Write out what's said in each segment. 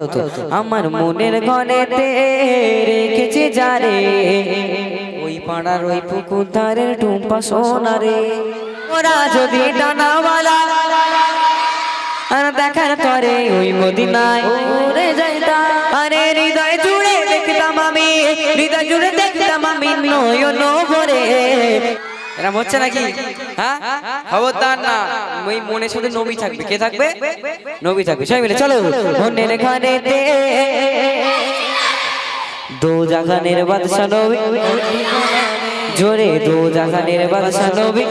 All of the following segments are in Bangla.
আমার মনের ঘনেতে রেখেছে যারে। ওই পাড়ার ওই পুকুর ধারের টুম্পা সোনারে। ওরা যদি ডানাওয়ালা আর দেখার করে ওই মদিনায় ওরে যাইতা আরে হৃদয় জুড়ে দেখতাম আমি হৃদয় জুড়ে দেখতাম আমি নয়ন ভরে এরম হচ্ছে নাকি? হ্যাঁ? খবরদার না, ওই মনে শুধু নবী থাকবে। কে থাকবে? নবী থাকবে। সবাই মিলে চলো। মনের ঘরে দো জাগানের বাদশা নবী, জোরে দো জাগানের বাদশা নবী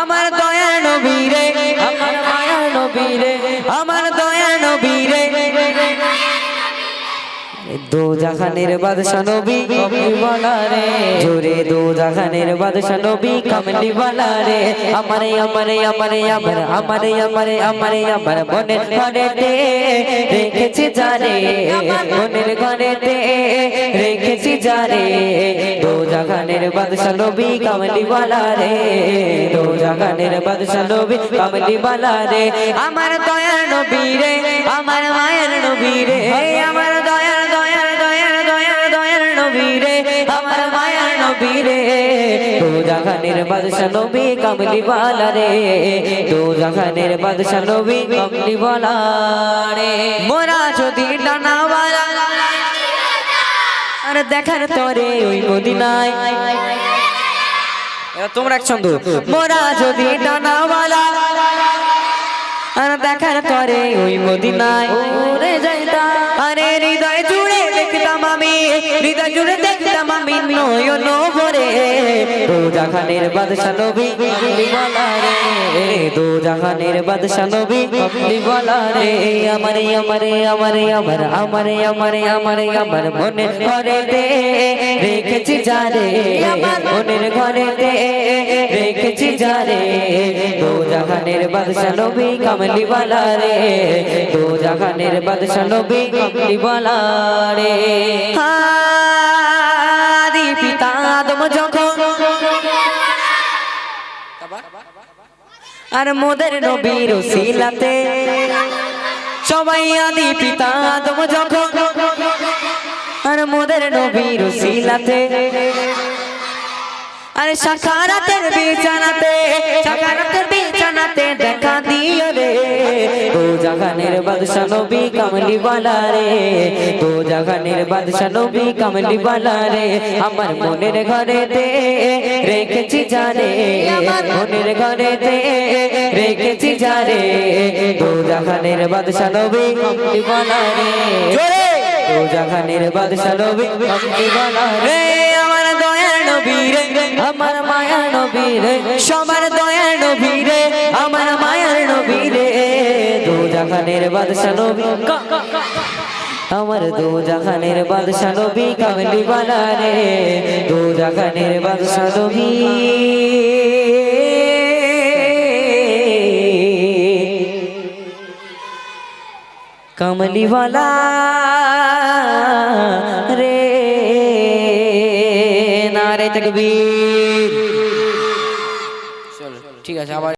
আমার দয়া নবী রে। আমারে রে আমার দয়ার আমার মায়ের রে। জাহানের বাদশা নবী কমলি বালা রে। তো জাহানের বাদশা নবী কমলি বালা রে। মোরা যদি ডানাওয়ালা। আর দেখার তরে ওই মদিনায়। তোমরা এক ছন্দ। মোরা যদি ডানাওয়ালা। আর দেখার তরে ওই মদিনায়। ওরে যাইতা। আরে হৃদয় জুড়ে দেখতাম আমি। হৃদয় জুড়ে দেখতাম নয়ন ভরে দো জাহানের বাদশা নবী বালা রে দো জাহানের বাদশা নবী কমলি রে আমারে আমারে আমারে, আমার, আমারে আমারে আমারে, আমার মনের ঘরে দে। রেখেছি যারে আমার মনের ঘরে দে। রেখেছি যারে দো জাহানের বাদশা নবী কমলি বালা রে দো জাহানের বাদশা নবী কমলি বালা রে আর মোদের নবীর শিলাতে সবাই আদি পিতা আদম যখন, আর মোদের নবীর শিলাতে আর সাকারাতের বিছানাতে জাগানের বাদশা নবী কামলি বালা রে। ও জাগানের বাদশা নবী কামলি বালা রে। আমার মনের ঘরেতে রেখেছি জানে মনের ঘরেতে রেখেছি জানে ও জাগানের বাদশা নবী কামলি বালা রে। ও জাগানের বাদশা নবী কামলি বালা রে। আমার দয়ার নবী রে। আমার মায়ার নবী রে। সবার দয়ার নবী রে। আমার মায়ার নবী রে। দু জাহানের বাদশা আমার দু জাহানের বাদশা নবী কামলি বানারে দু জাহানের বাদশা নবী। রে, নারে তকবীর। ঠিক আছে, আবার